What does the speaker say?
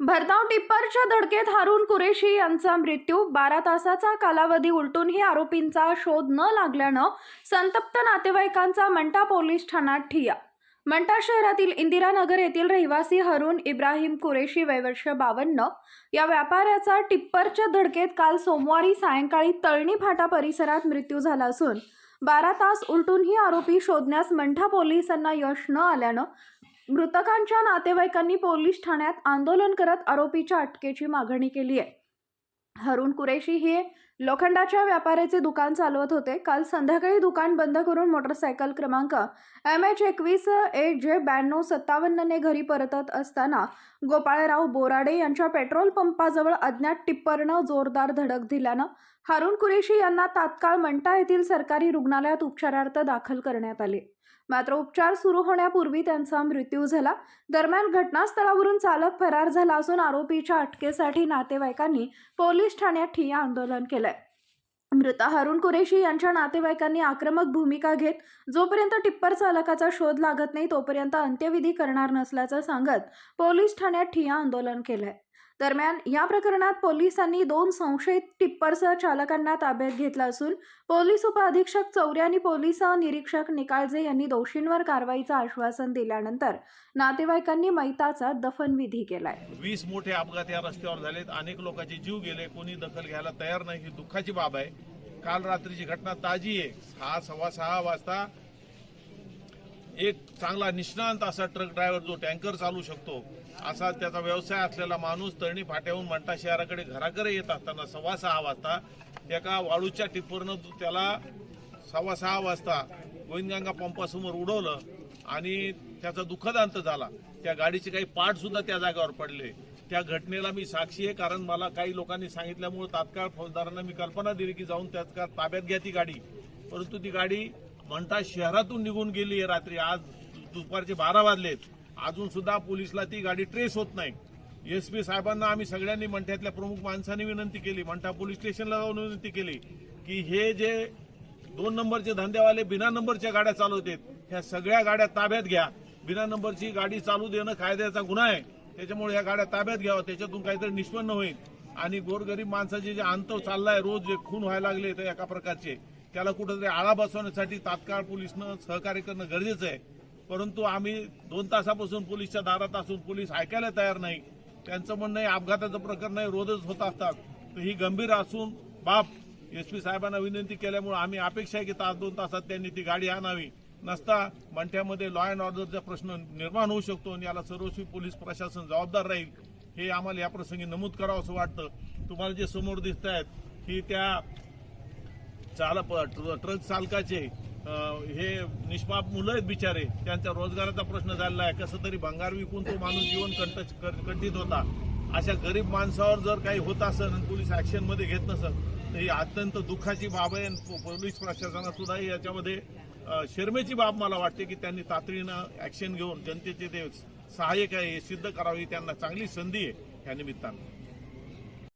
भरधाव टिप्परच्या धडकेत हारून कुरेशी यांचा मृत्यू. बारा तासाचा कालावधी उलटूनही आरोपींचा शोध न लागल्यानं संतप्त नातेवाईकांचा मंटा पोलीस ठाण्यात ठिया मंटा शहरातील इंदिरानगर येथील रहिवासी हरून इब्राहिम कुरेशी वयवर्ष बावन्न. या व्यापाऱ्याचा टिप्परच्या धडकेत काल सोमवारी सायंकाळी तळणी फाटा परिसरात मृत्यू झाला असून बारा तास उलटूनही आरोपी शोधण्यास मंठा पोलिसांना यश न आल्यानं मृतकांच्या नातेवाईकांनी पोलीस ठाण्यात आंदोलन करत आरोपीच्या अटकेची मागणी केली आहे. हरुण कुरेशी हे लोखंडाच्या व्यापाऱ्याचे दुकान चालवत होते. काल संध्याकाळी दुकान बंद करून मोटरसायकल क्रमांक एम एच एकवीस ए जे ब्याण्णव सत्तावन्नने घरी परतत असताना गोपाळराव बोराडे यांच्या पेट्रोल पंपाजवळ अज्ञात टिप्परनं जोरदार धडक दिल्यानं हारून कुरेशी यांना तात्काळ मंटा येथील सरकारी रुग्णालयात उपचारार्थ दाखल करण्यात आले. मात्र उपचार सुरू होण्यापूर्वी त्यांचा मृत्यू झाला. दरम्यान घटनास्थळावरून चालक फरार झाला असून आरोपीच्या अटकेसाठी नातेवाईकांनी पोलीस ठाण्यात ठिय्या आंदोलन केलं. मृता हरुण कुरेशी यांच्या नातेवाईकांनी आक्रमक भूमिका घेत जोपर्यंत टिप्पर चालकाचा शोध लागत नाही तोपर्यंत अंत्यविधी करणार नसल्याचं सांगत पोलीस ठाण्यात ठिया आंदोलन केलंय. दरम्यान या प्रकरणात पोलिसांनी दोन संशयित टिप्परसह चालकांना ताब्यात घेतलं असून पोलीस उपअधीक्षक चौरे आणि पोलीस निरीक्षक निकाळजे यांनी दोषींवर कारवाईचं आश्वासन दिल्यानंतर नातेवाईकांनी मैताचा दफनविधी केलाय. वीस मोठे अपघात या रस्त्यावर झालेत. अनेक लोकांचे जीव गेले. कोणी दखल घ्यायला तयार नाही ही दुःखाची बाब आहे. काल रात्रीची घटना ताजी आहे. सहा सव्वा सहा वाजता एक चांगला निष्णांत असा ट्रक ड्रायव्हर जो टँकर चालू शकतो असा त्याचा व्यवसाय असलेला माणूस तळणी फाट्याहून मंटा शहराकडे घराकडे येत असताना सव्वा सहा वाजता एका वाळूच्या टिप्परनं त्याला सव्वा सहा वाजता गोविंदगंगा पंपासमोर उडवलं आणि त्याचा दुःखदांत झाला. त्या गाडीचे काही पार्ट सुद्धा त्या जागेवर पडले. त्या घटनेला मी साक्षी आहे कारण मला काही लोकांनी सांगितल्यामुळे तात्काळ फौजदारांना मी कल्पना दिली की जाऊन तात्काळ ताब्यात घ्या ती गाडी. परंतु ती गाडी मंठा शहरातून निघून गेली आहे रात्री. आज दुपारचे बारा वाजलेत अजून सुद्धा पोलिसला ती गाडी ट्रेस होत नाही. एस पी साहेबांना आम्ही सगळ्यांनी मंठ्यातल्या प्रमुख माणसांनी विनंती केली. मंठा पोलीस स्टेशनला जाऊन विनंती केली की हे जे दोन नंबरचे धंदेवाले बिना नंबरच्या गाड्या चालवतात ह्या सगळ्या गाड्या ताब्यात घ्या. बिना नंबरची गाडी चालू देणं कायद्याचा गुन्हा आहे. त्याच्यामुळे ह्या गाड्या ताब्यात घ्यावं. त्याच्यातून काहीतरी निष्पन्न होईल. आणि गोरगरीब माणसाचे जे अंत चाललाय रोज जे खून व्हायला लागले तर एका प्रकारचे. त्याला कुठेतरी आळा बसवण्यासाठी तात्काळ पोलिसनं सहकार्य करणं गरजेचं आहे. परंतु आम्ही दोन तासापासून पोलीसच्या दारात असून पोलीस ऐकायला तयार नाही. त्यांचं म्हणणं आहे अपघाताचं प्रकरण नाही रोजच होत असतात. तर ही गंभीर असून बाप एस पी साहेबांना विनंती केल्यामुळे आम्ही अपेक्षा आहे की तास दोन तासात त्यांनी ती गाडी आणावी. नसता मंठ्यामध्ये लॉ अँड ऑर्डरचा प्रश्न निर्माण होऊ शकतो आणि याला सर्वस्वी पोलीस प्रशासन जबाबदार राहील. हे आम्हाला या प्रसंगी नमूद करावं असं वाटतं. तुम्हाला जे समोर दिसत आहेत की त्या चालक ट्रक चालकाचे हे निष्पाप मुलं आहेत बिचारे त्यांच्या रोजगाराचा प्रश्न झालेला आहे. कसं तरी भंगार विकून तो माणूस जीवन कंट कंठित होता. अशा गरीब माणसावर जर काही होत असेल आणि पोलीस ऍक्शनमध्ये घेत नसेल तर ही अत्यंत दुःखाची बाब आहे. आणि पोलीस प्रशासनात सुद्धा याच्यामध्ये शर्मेची बाब मला वाटते की त्यांनी तातडीनं ऍक्शन घेऊन जनतेचे ते सहाय्यक आहे हे सिद्ध करावी त्यांना चांगली संधी आहे या निमित्तानं.